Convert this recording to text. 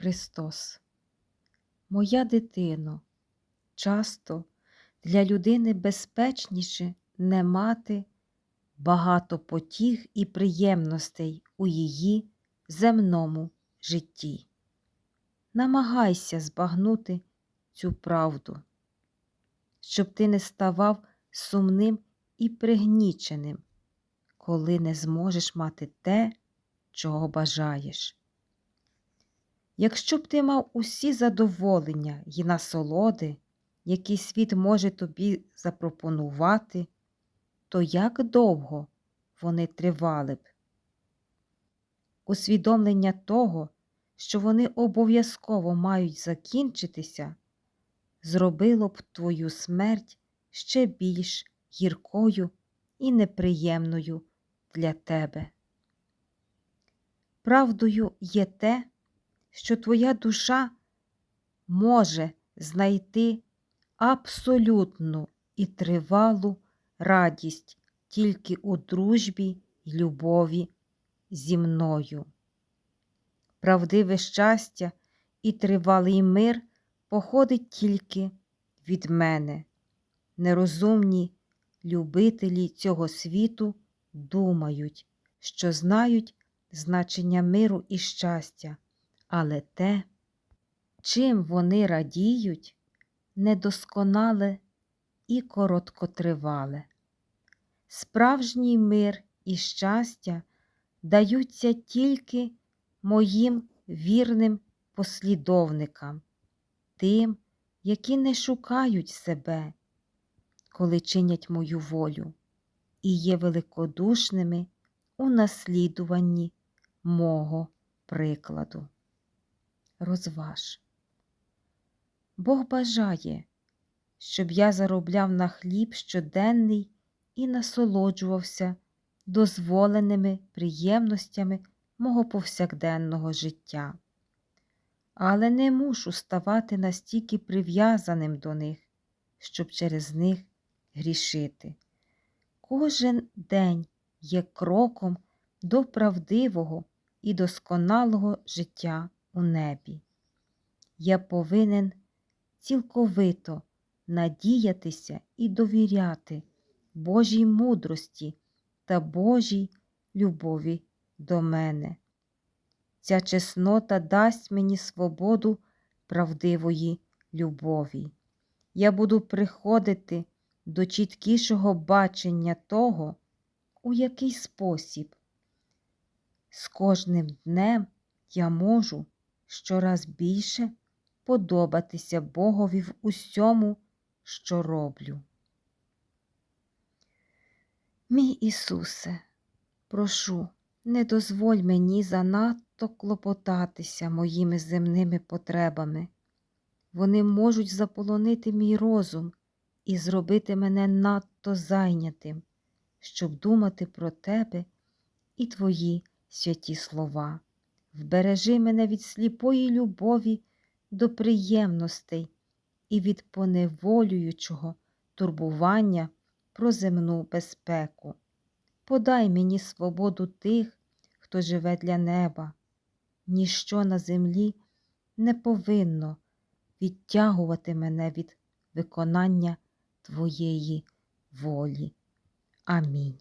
Христос. Моя дитино, часто для людини безпечніше не мати багато потіг і приємностей у її земному житті. Намагайся збагнути цю правду, щоб ти не ставав сумним і пригніченим, коли не зможеш мати те, чого бажаєш. Якщо б ти мав усі задоволення й насолоди, які світ може тобі запропонувати, то як довго вони тривали б? Усвідомлення того, що вони обов'язково мають закінчитися, зробило б твою смерть ще більш гіркою і неприємною для тебе. Правдою є те, що твоя душа може знайти абсолютну і тривалу радість тільки у дружбі й любові зі мною. Правдиве щастя і тривалий мир походить тільки від мене. Нерозумні любителі цього світу думають, що знають значення миру і щастя, але те, чим вони радіють, недосконале і короткотривале. Справжній мир і щастя даються тільки моїм вірним послідовникам, тим, які не шукають себе, коли чинять мою волю, і є великодушними у наслідуванні мого прикладу. Розваж. Бог бажає, щоб я заробляв на хліб щоденний і насолоджувався дозволеними приємностями мого повсякденного життя. Але не мушу ставати настільки прив'язаним до них, щоб через них грішити. Кожен день є кроком до правдивого і досконалого життя у небі. Я повинен цілковито надіятися і довіряти Божій мудрості та Божій любові до мене. Ця чеснота дасть мені свободу правдивої любові. Я буду приходити до чіткішого бачення того, у який спосіб. З кожним днем я можу щораз більше подобатися Богові в усьому, що роблю. Мій Ісусе, прошу, не дозволь мені занадто клопотатися моїми земними потребами. Вони можуть заполонити мій розум і зробити мене надто зайнятим, щоб думати про тебе і твої святі слова. Вбережи мене від сліпої любові до приємностей і від поневолюючого турбування про земну безпеку. Подай мені свободу тих, хто живе для неба. Ніщо на землі не повинно відтягувати мене від виконання Твоєї волі. Амінь.